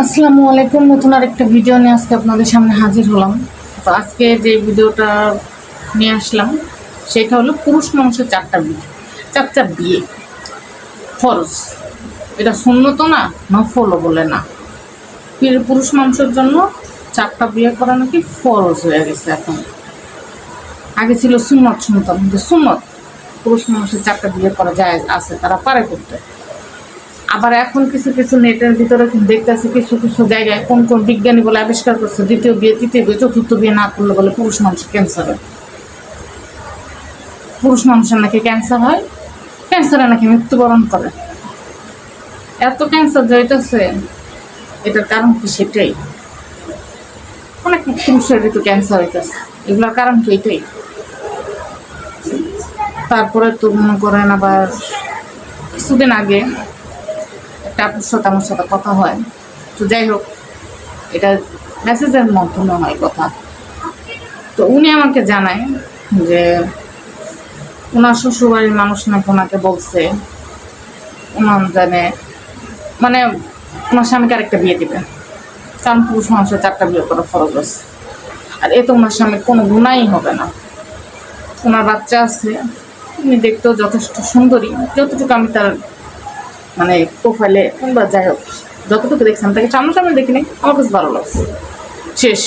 আসসালামু আলাইকুম। নতুন আরেকটা ভিডিও নিয়ে আজকে আপনাদের সামনে হাজির হলাম। তো আজকে যে ভিডিওটা নিয়ে আসলাম, সেটা হলো পুরুষ মানুষের চারটা বিয়ে চারটা বিয়ে। ফরজ। এটা শূন্য তো না নফলও বলে না। পুরুষ মানুষের জন্য চারটা বিয়ে করা নাকি ফরজ হয়ে গেছে এখন। আগে ছিল সুন্নত, শুনতাম। যে সুন্নত, পুরুষ মানুষের চারটা বিয়ে করা যায়, আছে, তারা পারে করতে। আবার এখন কিছু কিছু নেটের ভিতরে দেখতেছি কিছু কিছু জায়গায় কোন কোন বিজ্ঞানী বলে আবিষ্কার করছে, দ্বিতীয় বিয়ে, তৃতীয় বিয়ে, চতুর্থ বিয়ে না করলে বলে পুরুষ মানুষের ক্যান্সার হয়। পুরুষ মানুষের নাকি ক্যান্সার হয় ক্যান্সারে নাকি মৃত্যুবরণ করে। এত ক্যান্সার জড়িতেছে এটার কারণ কি সেটাই? অনেক পুরুষের তো ক্যান্সার হইতেছে, এগুলোর কারণ কি এটাই? তারপরে তো মনে করেন আবার কিছুদিন আগে একটা আপুর সাথে আমার সাথে কথা হয়। তো যাই হোক, এটা মেসেজের মাধ্যমে হয় কথা। তো উনি আমাকে জানায় যে, ওনার শ্বশুরবাড়ির মানুষ নাকি ওনাকে বলছে, ওনার জানে মানে ওনার স্বামীকে আরেকটা বিয়ে দিবে। কারণ পুরুষ মানুষের চারটা বিয়ে করা ফরজ আছে। আর এ তো ওনার স্বামীর কোনো গুণাই হবে না। ওনার বাচ্চা আছে, উনি দেখতেও যথেষ্ট সুন্দরী। যতটুকু আমি তার মানে প্রোফাইলে কিংবা যাই হোক, যতটুকু দেখছি, আমি তাকে সামনাসামনি দেখিনি, আমার কাছে ভালো লাগছে। শেষ।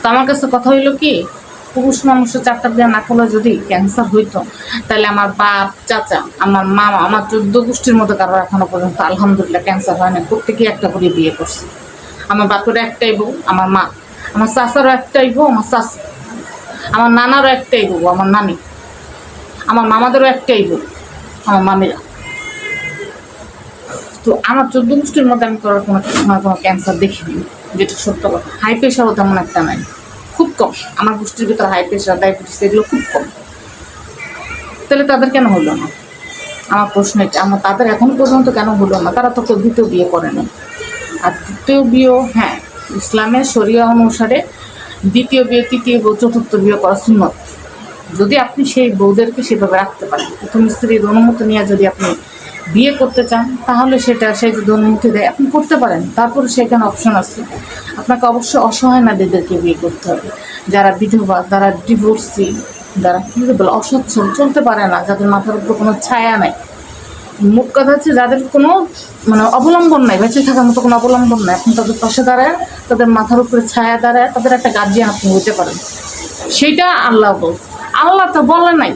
তো আমার কাছে কথা হইল কি, পুরুষ মানুষের চারটা বিয়ে না করলে যদি ক্যান্সার হইতো, তাহলে আমার বাপ, চাচা, আমার মামা, আমার চোদ্দ গোষ্ঠীর মতো কারও এখনও পর্যন্ত আলহামদুলিল্লাহ ক্যান্সার হয় না প্রত্যেকেই একটা করে বিয়ে করছে। আমার বাপের একটাই বউ, আমার মা, আমার চাচারও একটাই বউ, আমার চাচ, আমার নানারও একটাই বউ, আমার নানি, আমার মামাদেরও একটাই বউ, আমার মামিরা। তো আমার চোদ্দ গোষ্ঠীর মধ্যে আমি করার কোনো সময় কোনো ক্যান্সার দেখিনি, যেটা সত্য কথা। হাই প্রেশারও তেমন একটা নাই। খুব কম। আমার গোষ্ঠীর ভিতরে হাই প্রেশার ডায়াবেটিস এগুলো খুব কম। তাহলে তাদের কেন হলো না? আমার প্রশ্ন এটা। আমার তাদের এখন পর্যন্ত কেন হলো না? তারা তো দ্বিতীয় বিয়ে করে না আর দ্বিতীয় বিয়েও হ্যাঁ ইসলামের শরিয়া অনুসারে দ্বিতীয় বিয়ে, তৃতীয় বিয়ে চতুর্থ বিয়ে করা সুন্নত। যদি আপনি সেই বউদেরকে সেভাবে রাখতে পারেন, প্রথম স্ত্রীর অনুমতি নিয়ে যদি আপনি বিয়ে করতে চান, তাহলে সেটা সে যদি অনুমতি দেয়, আপনি করতে পারেন। তারপরে সেখানে অপশন আছে। আপনাকে অবশ্যই অসহায় নারীদেরকে বিয়ে করতে হবে। যারা বিধবা, যারা ডিভোর্সি যারা কী বলে, অসচ্ছল, চলতে পারে না, যাদের মাথার উপর কোনো ছায়া নাই। মুখ কথা হচ্ছে যাদের কোনো মানে অবলম্বন নাই, বেঁচে থাকার মতো কোনো অবলম্বন নাই আপনি তাদের পাশে দাঁড়ায়, তাদের মাথার উপরে ছায়া দাঁড়ায়, তাদের একটা গার্জিয়ান আপনি হইতে পারেন। সেইটা আল্লাহ বল আল্লাহ তো বলে নাই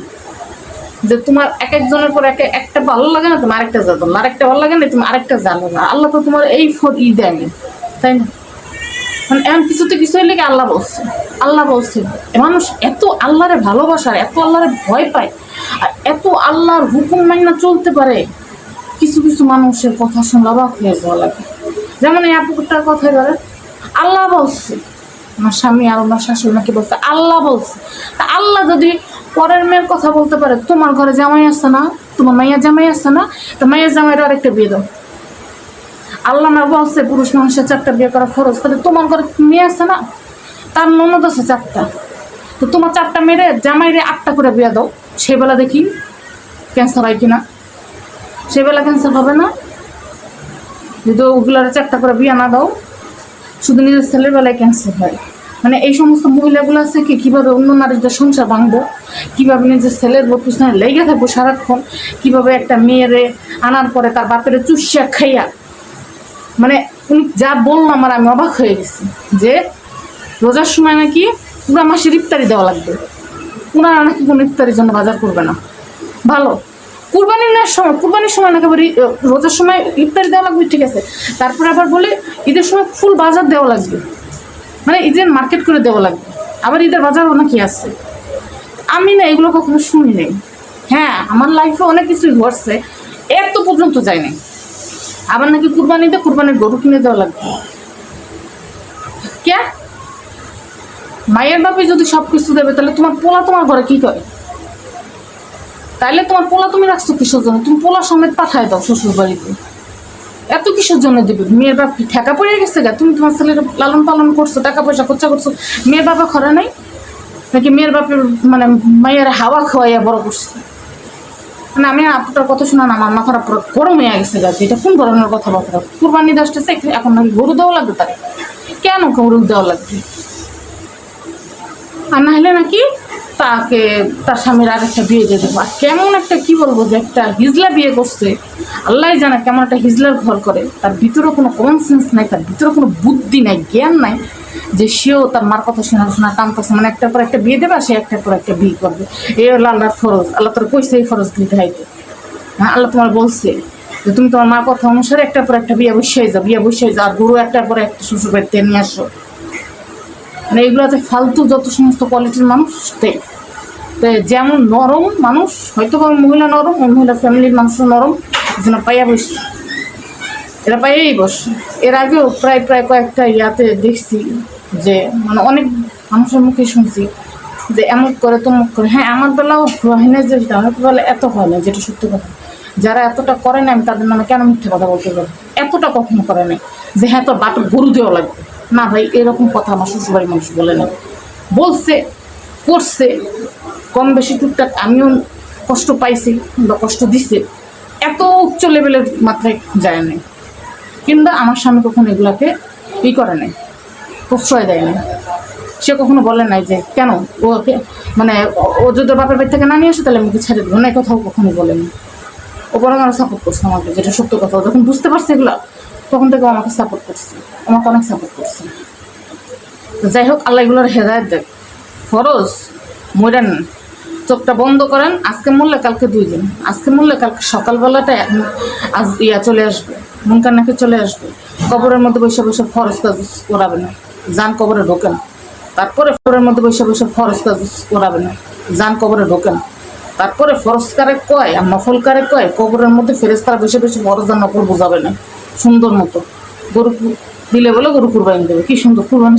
যে তোমার এক একজনের পর এক একটা ভালো লাগে না, তোমার আরেকটা জানো আরেকটা ভালো লাগে না তুমি আরেকটা জানো না। আল্লাহ তো তোমার এই ফোর ই দেয়নি তাই না? মানে এমন কিছুতে কিছু হইলে কি আল্লাহ বলছে? আল্লাহ বলছে মানুষ এত আল্লাহরে ভালোবাসার এত আল্লাহরে ভয় পায় আর এত আল্লাহর হুকুম মাইনা চলতে পারে, কিছু কিছু মানুষের কথা শুনলে অবাক হয়ে যাওয়া লাগে। যেমন এই আপুটার কথাই বলে আল্লাহ বলছে আমার স্বামী আর আমার শাশুড়ি বলছে, আল্লাহ বলছে। তা আল্লাহ যদি পরের মেয়ের কথা বলতে পারে, তোমার ঘরে জামাই আসছে না? তোমার মাইয়া জামাই আসছে না? তো মাইয়া জামাইয়ের আরেকটা বিয়ে দাও। আল্লাহ না বলছে, পুরুষ মানুষের চারটা বিয়ে করা ফরজ। তাহলে তোমার ঘরে মেয়ে আসছে না? তার ননদ আছে চারটা। তো তোমার চারটা মেরে জামাইরে আটটা করে বিয়ে দাও। সেবেলা দেখি ক্যান্সার হয় কিনা? সেবেলা ক্যান্সার হবে না? যদি ওগুলার চারটা করে বিয়ে না দাও শুধু নিজের ছেলের বেলায় ক্যান্সার হয়। মানে এই সমস্ত মহিলাগুলো আছে কি, কীভাবে অন্য নারীদের সংসার ভাঙবো? কীভাবে নিজের ছেলের বউ পিছনে লেগে থাকব সারাক্ষণ? কীভাবে একটা মেয়েরে আনার পরে তার বাপের চুষিয়া খাইয়া? মানে উনি যা বলল আমার, আমি অবাক হয়ে গেছি যে রোজার সময় নাকি পুরা মাসের ইফতারি দেওয়া লাগবে। ওনারা নাকি কোনো ইফতারির জন্য বাজার করবে না। ভালো। কুরবানির নেওয়ার সময়, কুরবানির সময় নাকি আবার ই- রোজার সময় ইফতারি দেওয়া লাগবে, ঠিক আছে। তারপরে আবার বলে ঈদের সময় ফুল বাজার দেওয়া লাগবে। মানে ঈদের মার্কেট করে দেওয়া লাগবে। আবার ঈদের বাজারও নাকি আছে। আমি না এগুলো কখনো শুনি নাই। হ্যাঁ আমার লাইফে অনেক কিছুই ঘটছে। এত পর্যন্ত যায়নি আবার নাকি কুরবানিতে কুরবানির গরু কিনে দেওয়া লাগবে। কে? মায়ের বাপে যদি সব কিছু দেবে, তাহলে তোমার পোলা তোমার ঘরে কি করে? তাইলে তোমার পোলা তুমি রাখছো কিসের জন্য? তুমি পোলা সমেত পাঠায় দাও শ্বশুর বাড়িতে এত কিসের জন্য দেবে? মেয়ের বাপ ঠেকা পড়ে গেছে গা? তুমি তোমার ছেলের লালন পালন করছ, টাকা পয়সা খরচা করছ। মেয়ের বাবা খরা নাই? নাকি মেয়ের বাপের মানে মায়ের হাওয়া খাওয়াইয়া বড় করছে? মানে আমি আপনার কথা শোনা না আমার মাথাটা পুরো গরম হয়ে গেছে গাছ এটা কোন ধরনের কথা কথাবার্তা? কুরবানি আসতেছে, এখন নাকি গরু দেওয়া লাগবে তাকে কেন গরু দেওয়া লাগবে? আর না হলে নাকি তাকে, তার স্বামীর আর একটা বিয়ে দিয়ে দেবো। আর কেমন একটা, কি বলব যে একটা হিজলা বিয়ে করছে। আল্লাহ জানে কেমন একটা হিজলার ঘর করে। তার ভিতরে কোনো কমন সেন্স নাই, তার ভিতরে কোনো বুদ্ধি নাই, জ্ঞান নাই যে সেও তার মার কথা শোনা শোনা টানতেছে মানে একটার পর একটা বিয়ে দেবে, সে একটার পর একটা বিয়ে করবে। এই হলো আল্লাহর ফরজ। আল্লাহ তোর কইছে এই ফরজ দিতে হাইতে। হ্যাঁ আল্লাহ তোমার বলছে যে তুমি তোমার মার কথা অনুসারে একটার পর একটা বিয়ে বসিয়ে যাও, বিয়ে বসিয়ে যাও। আর গরু একটার পর একটা শ্বশুর বাড়িতে নিয়ে আসো। মানে এগুলো আছে ফালতু যত সমস্ত কোয়ালিটির মানুষ তাই তো যেমন নরম মানুষ, হয়তো বা মহিলা নরম ওই মহিলা ফ্যামিলির মানুষও নরম, যেন পাইয়া বসছে। এরা পাইয়াই বসে এর আগেও প্রায় প্রায় কয়েকটা ইয়াতে দেখছি যে মানে অনেক মানুষের মুখে শুনছি যে, এমন করে তমুক করে। হ্যাঁ আমার বেলাও হয় না যে, আমার বেলা এত হয় না, যেটা সত্যি কথা। যারা এতটা করে না, আমি তাদের নামে কেন মিথ্যে কথা বলতে পারি এতটা কখনো করে নাই যে হ্যাঁ তোর বাট গরু দেওয়া লাগবে। না ভাই, এরকম কথা আমার শ্বশুরবাড়ির মানুষ বলে না। বলছে, করছে কম বেশি টুকটাক আমিও কষ্ট পাইছি বা কষ্ট দিছে। এত উচ্চ লেভেলের মাত্রায় যায় নাই। কিংবা আমার স্বামী কখনো এগুলাকে ই করে নাই, প্রশ্রয় দেয় নাই। সে কখনো বলে নাই যে, কেন? ওকে মানে ও- যদি বাপের বাড়ি থেকে না নিয়ে আসে, তাহলে আমাকে ছেড়ে দেবো। না কথাও কখনো বলেনি। ও বরং আরও সাপোর্ট করছে আমাকে, যেটা সত্য কথা। যখন বুঝতে পারছে এগুলো তখন থেকে আমাকে সাপোর্ট করছে। আমাকে অনেক সাপোর্ট করছে। যাই হোক, আল্লাহ এগুলোর হেদায়ত দেখ ফরজ মরেন চোখটা বন্ধ করেন। আজকে মরলে কালকে দুই দিন। আজকে মরলে কালকে সকালবেলাটা আজ ইয়া চলে আসবে। মুনকার নাকি চলে আসবে। কবরের মধ্যে বসে বসে ফরজ কাজ করাবে না। যান কবরে ঢোকেন। তারপরে ফরের মধ্যে বসে বসে ফরজ কাজ করাবে না। যান কবরে ঢোকেন। তারপরে ফরজ কারে কয় আর নফল কারে কয়? কবরের মধ্যে ফেরেস্তারা বসে বসে ফরজ আর নফল বোঝাবে না। সুন্দর মতো। গরু দিলে বলে গরু কুরবানি দেবে। কি সুন্দর কুরবানি